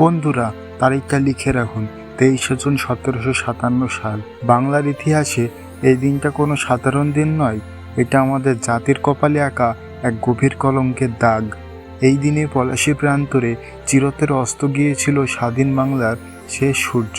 বন্ধুরা তারিখটা লিখে রাখুন, তেইশে জুন সতেরোশো সাতান্ন সাল। বাংলার ইতিহাসে এই দিনটা কোনো সাধারণ দিন নয়, এটা আমাদের জাতির কপালে আঁকা এক গভীর কলঙ্কের দাগ। এই দিনে পলাশী প্রান্তরে চিরতের অস্ত গিয়েছিল স্বাধীন বাংলার শেষ সূর্য।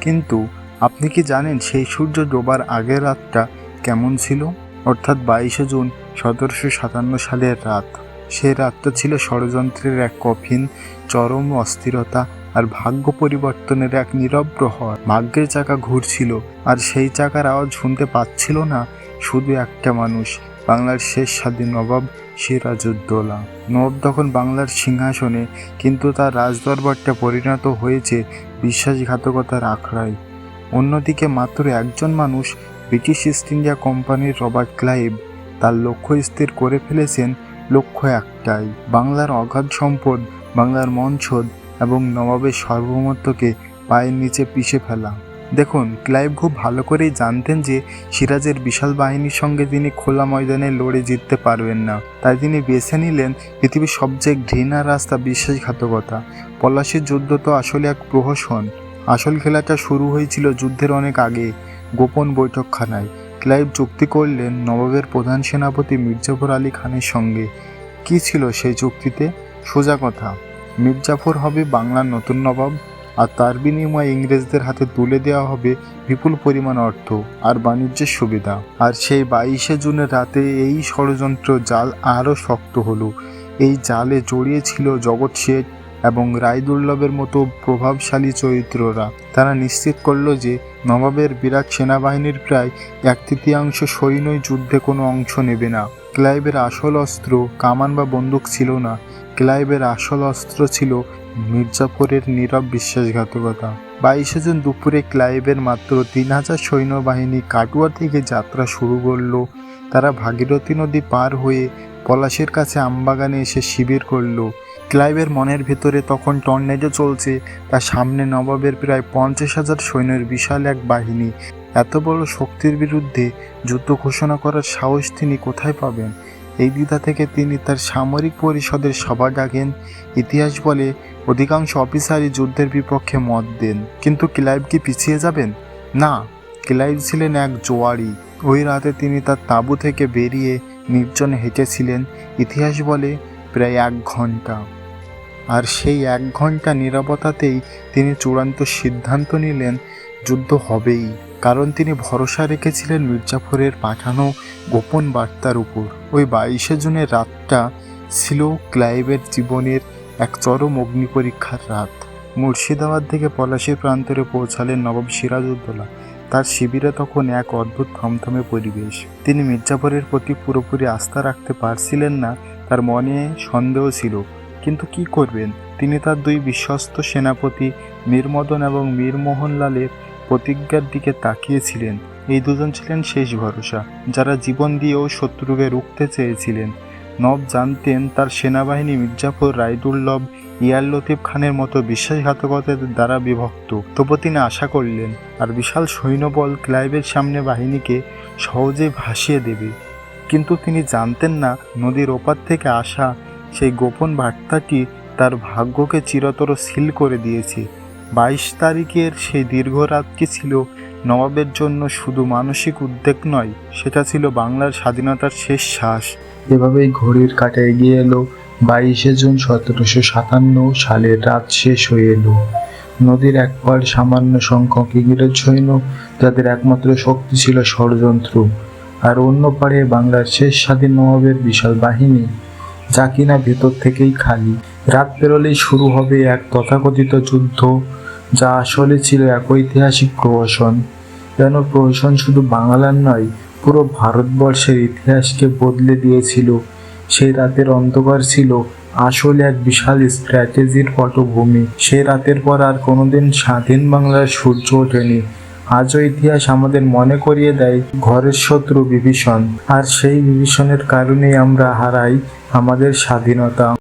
কিন্তু আপনি কি জানেন সেই সূর্য ডোবার আগের রাতটা কেমন ছিল? অর্থাৎ বাইশে জুন সতেরোশো সাতান্ন সালের রাত। সেই রাতটা ছিল ষড়যন্ত্রের এক কফিন চরম অস্থিরতা আর ভাগ্য পরিবর্তনের এক নীরব প্রহর। ভাগ্যের চাকা ঘুরছিল আর সেই চাকার আওয়াজ শুনতে পাচ্ছিল না, শুধু একটা মানুষ, বাংলার শেষ স্বাধীন নবাব সিরাজউদ্দৌলা। নবাব তখন বাংলার সিংহাসনে, কিন্তু তার রাজদরবারটা পরিণত হয়েছে বিশ্বাসঘাতকতার আখড়ায়। অন্যদিকে মাত্র একজন মানুষ, ব্রিটিশ ইস্ট ইন্ডিয়া কোম্পানির রবার্ট ক্লাইভ, তার লক্ষ্য স্থির করে ফেলেছেন লক্ষ্য একটাই, বাংলার অগাধ সম্পদ, বাংলার মঞ্চদ এবং নবাবের সার্বভৌমত্বকে পায়ের নিচে পিষে ফেলা। দেখুন, ক্লাইভ খুব ভালো করেই জানতেন যে সিরাজের বিশাল বাহিনীর সঙ্গে তিনি খোলা ময়দানে লড়ে জিততে পারবেন না। তাই তিনি বেছে নিলেন পৃথিবীর সবচেয়ে ঘৃণা রাস্তা বিশ্বাসঘাতকতা। পলাশির যুদ্ধ তো আসলে এক প্রহসন। আসল খেলাটা শুরু হয়েছিল যুদ্ধের অনেক আগে, গোপন বৈঠকখানায়। ক্লাইভ চুক্তি করলেন নবাবের প্রধান সেনাপতি মির্জাফর আলী খানের সঙ্গে। কি ছিল সেই চুক্তিতে? সোজা কথা, মির্জাফর হবে বাংলার নতুন নবাব আর তার বিনিময়ে ইংরেজদের হাতে তুলে দেওয়া হবে বিপুল পরিমাণ অর্থ আর বাণিজ্যের সুবিধা। আর সেই বাইশে জুনের রাতে এই ষড়যন্ত্র জাল আরও শক্ত হলো। এই জালে জড়িয়েছিল জগৎ শেঠ এবং রায়দুর্লভের মতো প্রভাবশালী চরিত্ররা। তারা নিশ্চিত করল যে, নবাবের বিরাট সেনাবাহিনীর প্রায় এক তৃতীয়াংশ সৈন্যই যুদ্ধে কোনো অংশ নেবে না। ক্লাইবের আসল অস্ত্র কামান বা বন্দুক ছিল না। ক্লাইবের আসল অস্ত্র ছিল মির্জাপুরের নীরব বিশ্বাসঘাতকতা। বাইশে জুন দুপুরে ক্লাইবের মাত্র তিন হাজার সৈন্যবাহিনী কাটুয়া থেকে যাত্রা শুরু করল। তারা ভাগীরথী নদী পার হয়ে পলাশের কাছে আমবাগানে এসে শিবির করল। ক্লাইভের মনের ভেতরে তখন টর্নেডো চলছে। তার সামনে নবাবের প্রায় পঞ্চাশ হাজার সৈন্যের বিশাল এক বাহিনী। এত বড় শক্তির বিরুদ্ধে যুদ্ধ ঘোষণা করার সাহস তিনি কোথায় পাবেন? এই দ্বিধা থেকে তিনি তার সামরিক পরিষদের সভা ডাকেন। ইতিহাস বলে অধিকাংশ অফিসারই যুদ্ধের বিপক্ষে মত দেন। কিন্তু ক্লাইভ কি পিছিয়ে যাবেন? না, ক্লাইভ ছিলেন এক জোয়ারি। ওই রাতে তিনি তার তাঁবু থেকে বেরিয়ে নির্জনে হেঁটেছিলেন। ইতিহাস বলে প্রায় এক ঘণ্টা আর সেই এক ঘণ্টা নীরবতাতেই তিনি চূড়ান্ত সিদ্ধান্ত নিলেন, যুদ্ধ হবেই। কারণ তিনি ভরসা রেখেছিলেন মির্জাফরের পাঠানো গোপন বার্তার উপর। ওই বাইশে জুনের রাতটা ছিল ক্লাইভের জীবনের এক চরম অগ্নি পরীক্ষার রাত। মুর্শিদাবাদ থেকে পলাশীর প্রান্তরে পৌঁছালেন নবাব সিরাজউদ্দৌলা। তার শিবিরে তখন এক অদ্ভুত থমথমে পরিবেশ। তিনি মির্জাফরের প্রতি পুরোপুরি আস্থা রাখতে পারছিলেন না, তার মনে সন্দেহ ছিল। কিন্তু কি করবেন? তিনি তার দুই বিশ্বস্ত সেনাপতি মীরমদন এবং মীর মোহনলালের প্রতিজ্ঞার দিকে তাকিয়েছিলেন। এই দুজন ছিলেন শেষ ভরসা। যারা জীবন দিয়েও শত্রুকে রুখতে চেয়েছিলেন। নব জানতেন তার সেনাবাহিনী মির্জাফর রায়দুল্লভ ইয়ার লতিফ খানের মতো বিশ্বাসঘাতকতার দ্বারা বিভক্ত। তবু তিনি আশা করলেন, আর বিশাল সৈন্যবল ক্লাইভের সামনে বাহিনীকে সহজে ভাসিয়ে দেবে। কিন্তু তিনি জানতেন না, নদীর ওপার থেকে আসা সেই গোপন বার্তাটি তার ভাগ্যকে চিরতর সিল করে দিয়েছে। বাইশ তারিখের সেই দীর্ঘ রাতটি ছিল নবাবের জন্য শুধু মানসিক উদ্বেগ নয়, সেটা ছিল বাংলার স্বাধীনতার শেষ শ্বাস। এভাবেই ঘড়ির কাটা এগিয়ে এলো। বাইশে জুন সতেরোশো সাতান্ন সালের রাত শেষ হয়ে এলো। নদীর এক পার সামান্য সংখ্যক ইংরেজ সৈন্য, যাদের একমাত্র শক্তি ছিল ষড়যন্ত্র, আর অন্য পাড়ে বাংলার শেষ স্বাধীন নবাবের বিশাল বাহিনী। যা কিনা ভেতর থেকেই খালি। রাত পেরোলেই শুরু হবে এক তথাকথিত যুদ্ধ, যা আসলে ছিল এক ঐতিহাসিক প্রহসন। যেন প্রহসন শুধু বাংলার নয়, পুরো ভারতবর্ষের ইতিহাসকে বদলে দিয়েছিল। সেই রাতের অন্ধকার ছিল আসলে এক বিশাল স্ট্র্যাটেজির পটভূমি। সেই রাতের পর আর কোনোদিন স্বাধীন বাংলার সূর্য ওঠেনি। আজও ইতিহাস আমাদের মনে করিয়ে দেয় ঘরের শত্রু বিভীষণ। আর সেই বিভীষণের কারণেই আমরা হারাই আমাদের স্বাধীনতা।